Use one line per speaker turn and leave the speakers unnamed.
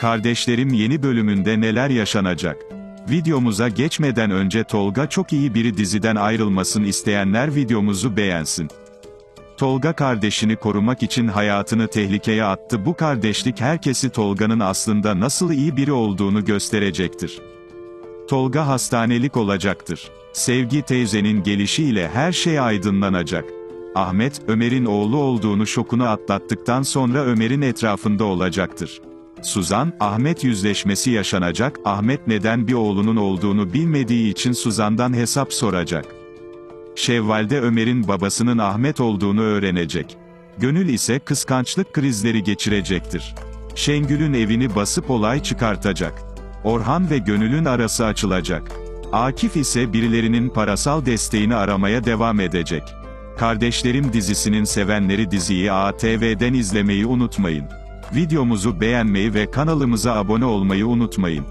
Kardeşlerim yeni bölümünde neler yaşanacak? Videomuza geçmeden önce Tolga çok iyi biri diziden ayrılmasın isteyenler videomuzu beğensin. Tolga kardeşini korumak için hayatını tehlikeye attı. Bu kardeşlik herkesi Tolga'nın aslında nasıl iyi biri olduğunu gösterecektir. Tolga hastanelik olacaktır. Sevgi teyzenin gelişiyle her şey aydınlanacak. Ahmet, Ömer'in oğlu olduğunu şokunu atlattıktan sonra Ömer'in etrafında olacaktır. Suzan, Ahmet yüzleşmesi yaşanacak, Ahmet neden bir oğlunun olduğunu bilmediği için Suzan'dan hesap soracak. Şevval'de Ömer'in babasının Ahmet olduğunu öğrenecek. Gönül ise kıskançlık krizleri geçirecektir. Şengül'ün evini basıp olay çıkartacak. Orhan ve Gönül'ün arası açılacak. Akif ise birilerinin parasal desteğini aramaya devam edecek. Kardeşlerim dizisinin sevenleri diziyi ATV'den izlemeyi unutmayın. Videomuzu beğenmeyi ve kanalımıza abone olmayı unutmayın.